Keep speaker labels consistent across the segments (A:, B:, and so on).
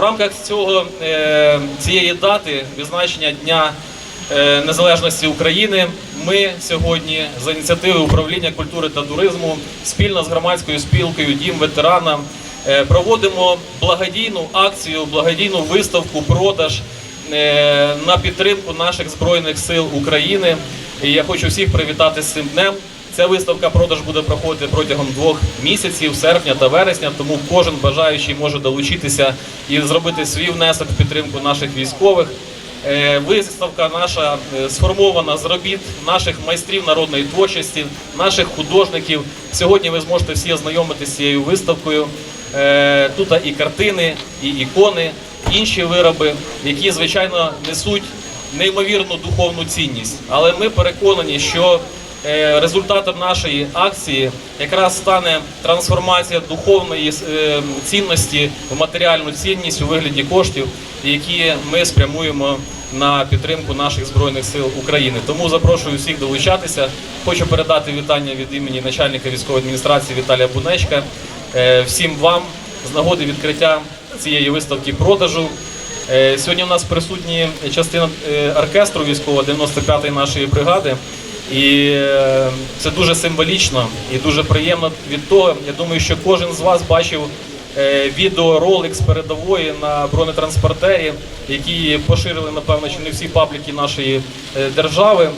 A: рамках цього, е, цієї дати відзначення Дня е, Незалежності України ми сьогодні за ініціативи управління культури та туризму спільно з громадською спілкою Дім ветерана е, проводимо благодійну акцію, благодійну виставку, продаж на підтримку наших збройних сил України. І я хочу всіх привітати з цим днем. Ця виставка продаж буде проходити протягом двох місяців, серпня та вересня. Тому кожен бажаючий може долучитися і зробити свій внесок в підтримку наших військових. Е, Виставка наша е, сформована з робіт наших майстрів народної творчості, наших художників. Сьогодні ви зможете всі ознайомитися з цією виставкою. Е, Тут і картини, і ікони, інші вироби, які звичайно несуть неймовірну духовну цінність. Але ми переконані, що результатом нашої акції якраз стане трансформація духовної е, цінності в матеріальну цінність у вигляді коштів, які ми спрямуємо на підтримку наших збройних сил України. Тому запрошую всіх долучатися. Хочу передати вітання від імені начальника військової адміністрації Віталія Бунечка. е, Всім вам з нагоди відкриття цієї виставки продажу. Е, Сьогодні у нас присутні частина е, оркестру військового 95-ї нашої бригади. І е, це дуже символічно і дуже приємно від того. Я думаю, що кожен з вас бачив е, відеоролик з передової на бронетранспортері, які поширили, напевно, чи не всі пабліки нашої е, держави.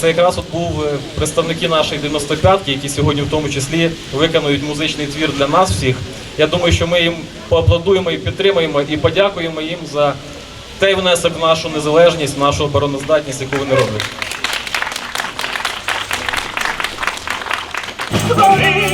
A: Це якраз от був представники нашої 95-ки, які сьогодні в тому числі виконують музичний твір для нас всіх. Я думаю, що ми їм поаплодуємо і підтримуємо, і подякуємо їм за той внесок в нашу незалежність, нашу обороноздатність, яку вони роблять.
B: Sorriso.